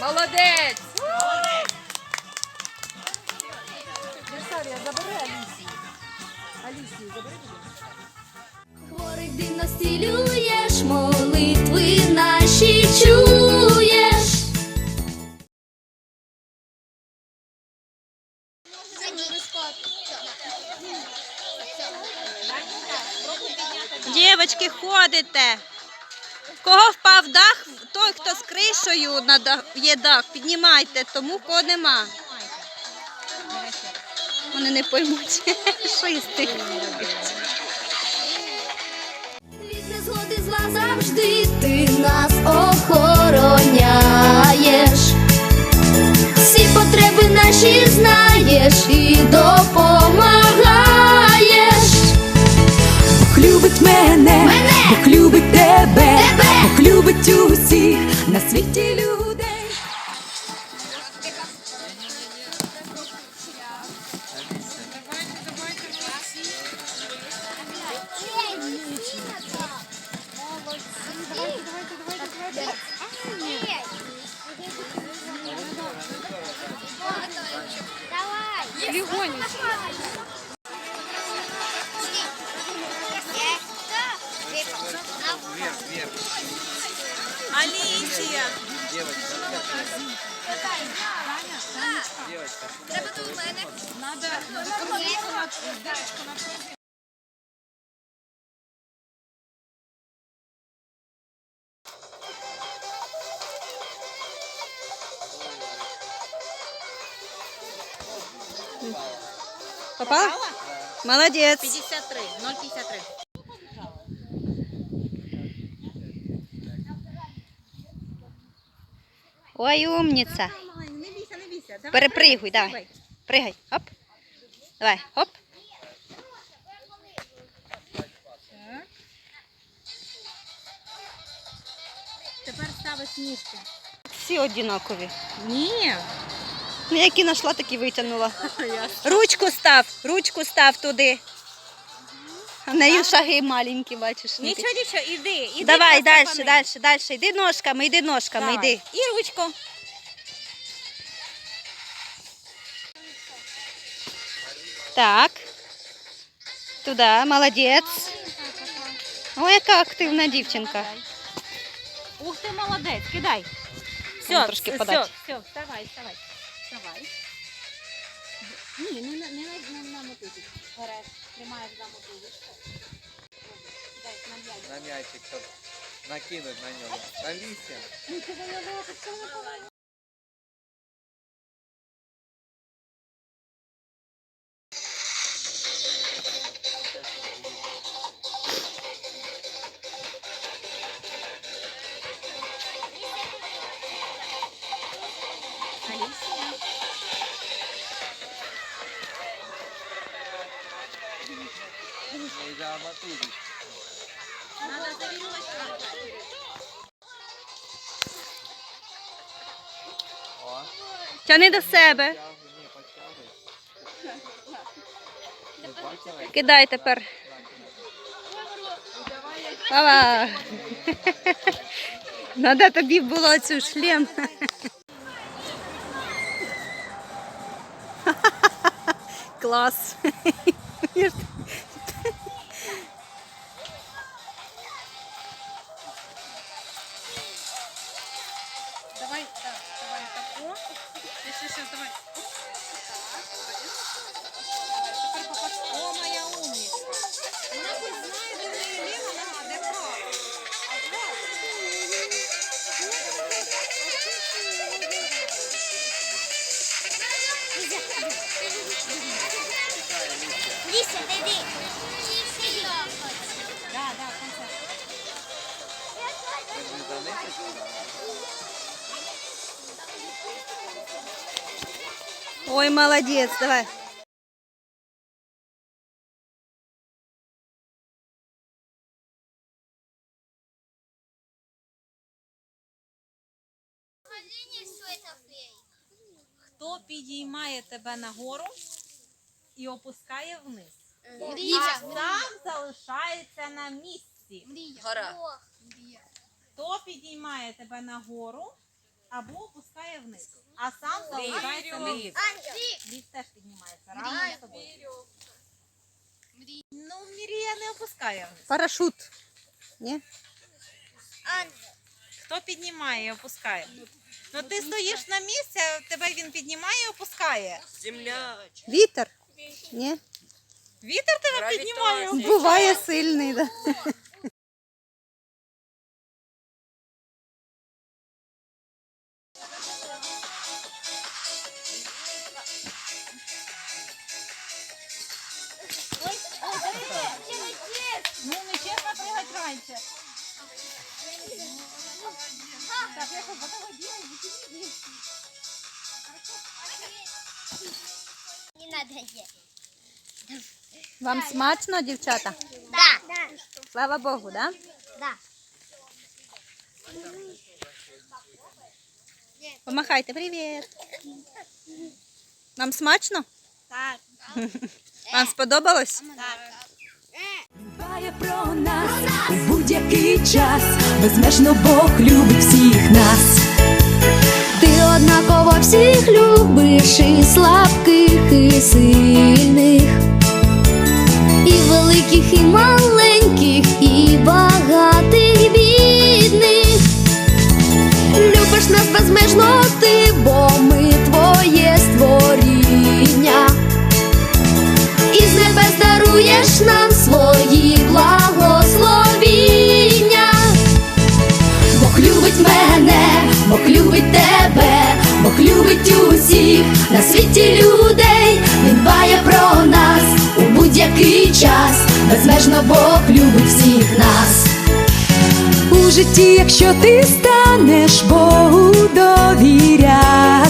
Молодець! Дар'я, забери Алісію. Алісію, забери, будь ласка. Хворих дивно зцілюєш, молитви наші чуєш. Дівочки, ходите. Кого впав дах, той, хто з кришею на дах, є дах, піднімайте, тому кого нема. Вони не поймуть, що із любить усіх на світі людей. Алисия. Девочка. Девочка. Надо. Девочка, на Попала? Молодец. 53, 0,53. Ой, умниця. Не бійся, не бійся. Давай, Перепригуй, давай. Пригай. Оп. Давай, оп. Тепер ставиш ніжки. Всі однакові. Ні. Ну, які знайшла, такі витягнула. Ручку став, ручку став туди. А в неї шаги маленькі, бачиш. Нічого, нічого, іди. іди Давай, просто далі, далі, далі. Йди ножками, йди ножками, Давай. йди. І ручку. Так. Туди, молодець. Ой, яка активна дівчинка. Ух ти, молодець, кидай. Все, трошки все, подати. все, вставай, вставай. Вставай. Ні, не, на- не, не на мотузку. Береш, тримаєш за мотузочку. Дай, на м'ячик. на мячик, щоб накинуть на нього. На лісся. Ну, ти виявила, ти що не Не. Надо. Тяни до себе. Кидай тепер. Ава. Надо тобі було цю шлем. Клас. Давай, так, давай тако. Ще, ще, давай. Тепер попасть. О, моя умничка. Вона хоч знає, Ой, молодець, давай. Хто підіймає тебе нагору і опускає вниз? Ліся. А сам залишається на місці. Гора. Хто підіймає тебе нагору або опускає вниз. А сам залишається на ліфт. Ліфт теж піднімається. Разом з тобою. Ну, Мрія не опускає вниз. Парашут. Ні? Хто піднімає і опускає? Ну ти стоїш на місці, тебе він піднімає і опускає. Вітер. Ні? Вітер тебе піднімає. і опускає. Буває сильний, да. Вам смачно, дівчата? Да. Слава Богу, да? Да. Помахайте, привіт. Вам смачно? Так. Вам сподобалось? Дбає про нас у будь-який час, безмежно Бог любить всіх нас. Однаково всіх любиш і слабких, і сильних, і великих, і маленьких, усіх на світі людей. Він дбає про нас у будь-який час, безмежно Бог любить всіх нас. У житті, якщо ти станеш Богу довіряти,